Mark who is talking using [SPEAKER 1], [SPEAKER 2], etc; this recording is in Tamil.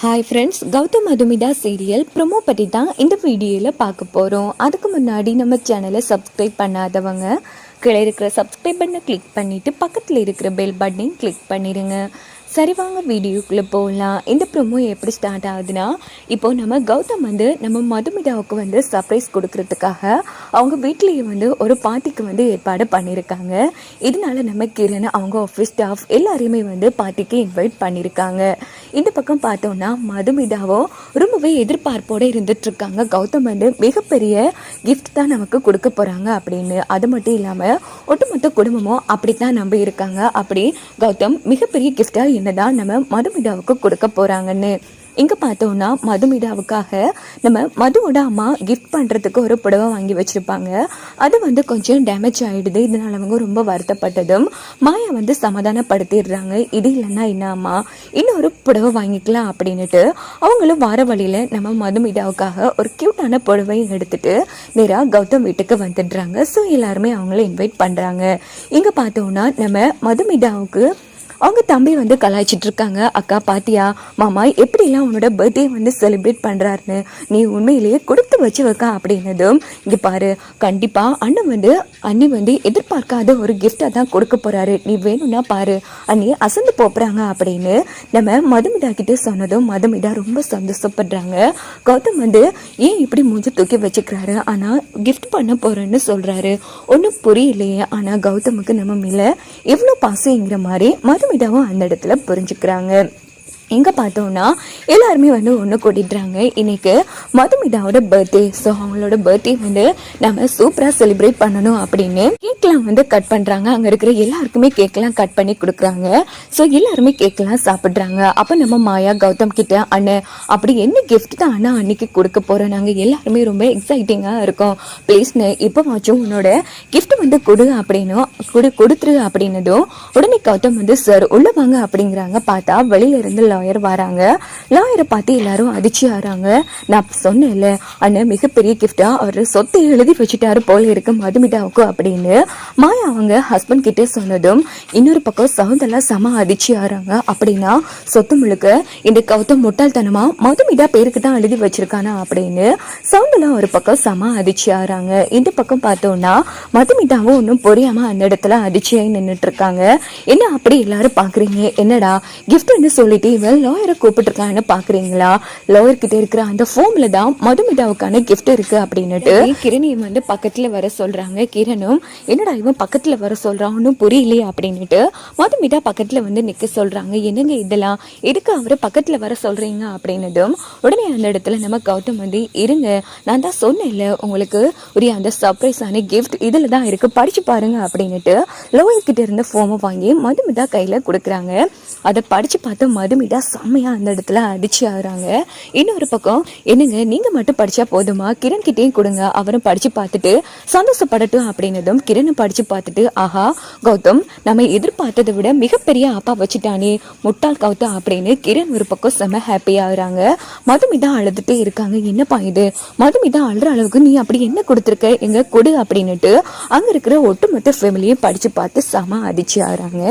[SPEAKER 1] Hi friends Gautham Madhumitha serial promo பற்றி தான் இந்த வீடியோவில் பார்க்க போகிறோம் அதுக்கு முன்னாடி நம்ம சேனலை சப்ஸ்கிரைப் பண்ணாதவங்க கீழே இருக்கிற சப்ஸ்கிரைப் பண்ணை கிளிக் பண்ணிவிட்டு பக்கத்தில் இருக்கிற பெல் பட்டனையும் கிளிக் பண்ணிடுங்க சரி வாங்க வீடியோக்குள்ளே போகலாம் இந்த ப்ரொமோ எப்படி ஸ்டார்ட் ஆகுதுன்னா இப்போது நம்ம கௌதம் வந்து நம்ம மதுமிதாவுக்கு வந்து சர்ப்ரைஸ் கொடுக்கறதுக்காக அவங்க வீட்லேயே வந்து ஒரு பார்ட்டிக்கு வந்து ஏற்பாடு பண்ணியிருக்காங்க இதனால நம்ம கிரண் அவங்க ஆஃபீஸ் ஸ்டாஃப் எல்லாரையுமே வந்து பார்ட்டிக்கு இன்வைட் பண்ணியிருக்காங்க இந்த பக்கம் பார்த்தோம்னா மதுமிதாவும் ரொம்பவே எதிர்பார்ப்போடு இருந்துட்டு இருக்காங்க கௌதம் வந்து மிகப்பெரிய கிஃப்ட் தான் நமக்கு கொடுக்க போகிறாங்க அப்படின்னு. அது மட்டும் இல்லாமல் ஒட்டுமொத்த குடும்பமும் அப்படி தான் நம்பி இருக்காங்க. அப்படி கௌதம் மிகப்பெரிய கிஃப்டாக என்னதான் நம்ம மதுமிதாவுக்கு கொடுக்க போகிறாங்கன்னு இங்கே பார்த்தோம்னா மதுமிதாவுக்காக நம்ம மதுவோட அம்மா கிஃப்ட் பண்ணுறதுக்கு ஒரு புடவை வாங்கி வச்சுருப்பாங்க. அது வந்து கொஞ்சம் டேமேஜ் ஆகிடுது இதனால் அவங்க ரொம்ப வருத்தப்பட்டதும் மாயா வந்து சமாதானப்படுத்திடுறாங்க. இது இல்லைன்னா என்னம்மா இன்னொரு புடவை வாங்கிக்கலாம் அப்படின்னுட்டு அவங்களும் வார வழியில் நம்ம மதுமிதாவுக்காக ஒரு க்யூட்டான புடவையும் எடுத்துட்டு நேராக கௌதம் வீட்டுக்கு வந்துடுறாங்க. ஸோ எல்லாருமே அவங்கள இன்வைட் பண்ணுறாங்க இங்கே பார்த்தோம்னா நம்ம மதுமிதாவுக்கு அவங்க தம்பி வந்து கலாய்ச்சிட்டு இருக்காங்க அக்கா பாத்தியா மாமா எப்படிலாம் உன்னோட பர்த்டே வந்து செலிப்ரேட் பண்ணுறாருன்னு நீ உண்மையிலேயே கொடுத்து வச்சுவக்க அப்படின்னதும் இங்கே பாரு கண்டிப்பாக அண்ணன் வந்து அண்ணி வந்து எதிர்பார்க்காத ஒரு கிஃப்டாக தான் கொடுக்க போகிறாரு நீ வேணும்னா பாரு அண்ணி அசந்து போப்புறாங்க அப்படின்னு நம்ம மதுமிதா கிட்டே சொன்னதும் மதுமிதா ரொம்ப சந்தோஷப்படுறாங்க. கௌதம் வந்து ஏன் இப்படி மூஞ்சி தூக்கி வச்சுக்கிறாரு? ஆனால் கிஃப்ட் பண்ண போகிறேன்னு சொல்கிறாரு ஒன்றும் புரியலையே. ஆனால் கௌதமுக்கு நம்ம மேலே எவ்வளோ பாசங்கிற மாதிரி மது மதுமிதாவும் அந்த இடத்துல புரிஞ்சுக்கிறாங்க. எங்கே பார்த்தோம்னா எல்லாருமே வந்து ஒன்று கூட்டிடுறாங்க இன்றைக்கு மதுமிதாவோட பர்த்டே ஸோ அவங்களோட பர்த்டே வந்து நம்ம சூப்பராக செலிப்ரேட் பண்ணணும் அப்படின்னு கேக்லாம் வந்து கட் பண்ணுறாங்க அங்கே இருக்கிற எல்லாருக்குமே கேக்லாம் கட் பண்ணி கொடுக்குறாங்க. ஸோ எல்லாருமே கேக்லாம் சாப்பிட்றாங்க. அப்போ நம்ம மாயா கௌதம் கிட்ட அண்ணன் அப்படி என்ன கிஃப்ட் தான் அண்ணா அன்னைக்கு கொடுக்க போகிறோம் நாங்கள் எல்லாருமே ரொம்ப எக்ஸைட்டிங்காக இருக்கோம். ப்ளீஸ்னு இப்போவாச்சும் உன்னோட கிஃப்ட் வந்து கொடு அப்படின்னும் கொடு கொடுத்துரு அப்படின்னதும் உடனே கௌதம் வந்து சார் உள்ள வாங்க அப்படிங்கிறாங்க. பார்த்தா வெளியில இருந்து லாயர் வராங்க. லாயரை பார்த்து எல்லாரும் அதிர்ச்சி ஆறாங்க. நான் சொன்னேன்ல அண்ணன் மிகப்பெரிய கிஃப்டா அவர் சொத்தை எழுதி வச்சுட்டாரு போல இருக்கு மதுமிதாவுக்கு அப்படின்னு. மாயா அவங்க ஹஸ்பண்ட் கிட்ட சொன்னதும் இன்னொரு பக்கம் சவுந்தெல்லாம் செம அதிர்ச்சி ஆறாங்க. அப்படின்னா சொத்து முழுக்க இந்த கௌதம் முட்டாள்தனமா மதுமிதா பேருக்கு தான் எழுதி வச்சிருக்கானா அப்படின்னு. சவுந்தெல்லாம் ஒரு பக்கம் செம அதிர்ச்சி ஆறாங்க. இந்த பக்கம் பார்த்தோம்னா மதுமிதாவும் ஒன்றும் புரியாம அந்த இடத்துல அதிர்ச்சியாகி நின்றுட்டு இருக்காங்க. என்ன அப்படி எல்லாரும் பாக்குறீங்க? என்னடா கிஃப்ட்னு சொல்லிட்டு நீங்கள் லாயரை கூப்பிட்டுருக்கான்னு பார்க்குறீங்களா லாயர்கிட்ட இருக்கிற அந்த ஃபோமில் தான் மதுமிதாவுக்கான கிஃப்ட் இருக்குது அப்படின்னுட்டு கிரணியும் வந்து பக்கத்தில் வர சொல்கிறாங்க கிரணும் என்னடா இவன் பக்கத்தில் வர சொல்றான்? ஒன்றும் புரியலையே அப்படின்னுட்டு மதுமிதா பக்கத்தில் வந்து நிற்க சொல்கிறாங்க என்னங்க இதெல்லாம்? எதுக்கு அவரை பக்கத்தில் வர சொல்கிறீங்க அப்படின்னதும் உடனே அந்த இடத்துல நம்ம கௌதம் வந்து இருங்க நான் தான் சொன்னேன்ல உங்களுக்கு உரிய அந்த சர்ப்ரைஸான கிஃப்ட் இதில் தான் இருக்குது படித்து பாருங்க அப்படின்னுட்டு லோயர் கிட்டே இருந்த ஃபோமை வாங்கி மதுமிதா கையில் கொடுக்குறாங்க. அதை படித்து பார்த்து மதுமிதா செம்மையாக அந்த இடத்துல அடிச்சு ஆகுறாங்க. இன்னொரு பக்கம் என்னங்க நீங்கள் மட்டும் படித்தா போதுமா? கிரண் கிட்டேயும் கொடுங்க அவரும் படித்து பார்த்துட்டு சந்தோஷப்படட்டும் அப்படின்னதும் கிரண் படித்து பார்த்துட்டு ஆஹா கௌதம் நம்ம எதிர்பார்த்ததை விட மிகப்பெரிய அப்பா வச்சுட்டானே முட்டாள் கௌதம் அப்படின்னு கிரண் ஒரு பக்கம் செம ஹாப்பியாகிறாங்க மதுமிதா அழுதுட்டே இருக்காங்க என்னப்பா இது? மதுமிதா அழுற அளவுக்கு நீ அப்படி என்ன கொடுத்துருக்க? எங்க கொடு அப்படின்னுட்டு அங்கே இருக்கிற ஒட்டுமொத்த ஃபேமிலியும் படித்து பார்த்து செம அடிச்சு ஆகுறாங்க.